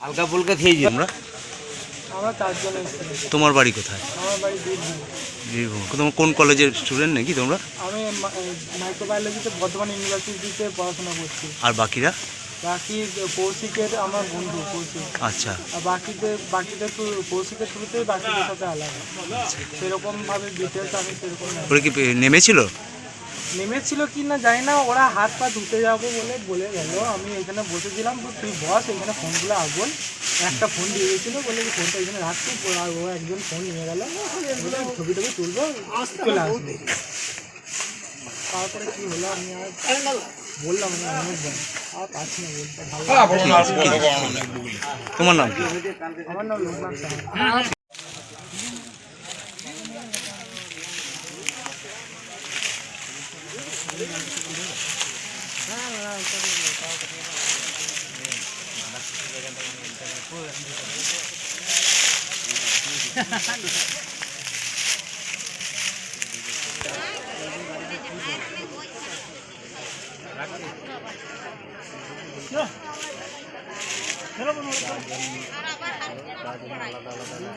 হালকা ফুলকা খেয়েছি আমরা তোমার বাড়ি কোথায়? বীরভূম। তোমার কোন কলেজের স্টুডেন্ট নাকি তোমরা? আমি মাইক্রোবায়োলজিতে বর্ধমান ইউনিভার্সিটিতে পড়াশোনা করছি। আর বাকিরা? বাকি কৌশিকের আমার বন্ধু কৌশিক। আচ্ছা। আর বাকিদের বাকিদের শুরু কৌশিকের শুরুতেই বাকিদের সাথে আলাদা। সেরকমভাবে ডিটেলস আমি সেরকম ওরা কি নেমেছিল? নেমেছিল কি না জানি না ওরা হাত পা ধুতে যাব বলে বলে গেল। আমি এখানে বসেছিলাম তো তুই বস এখানে ফোনগুলো আগুন। একটা ফোন দিয়ে গেছিল বলে ফোনটা এখানে রাখছি। আর ও একজন ফোন নিয়ে গেল। ছবি টবি তুলবো চলে আসবে তারপরে কি হলো আমি আর বললাম না অনেকবার আর পাচ্ছি না বলতে ভালো তোমার নাম আমার নাম লোকনাথ আলাদা আলাদা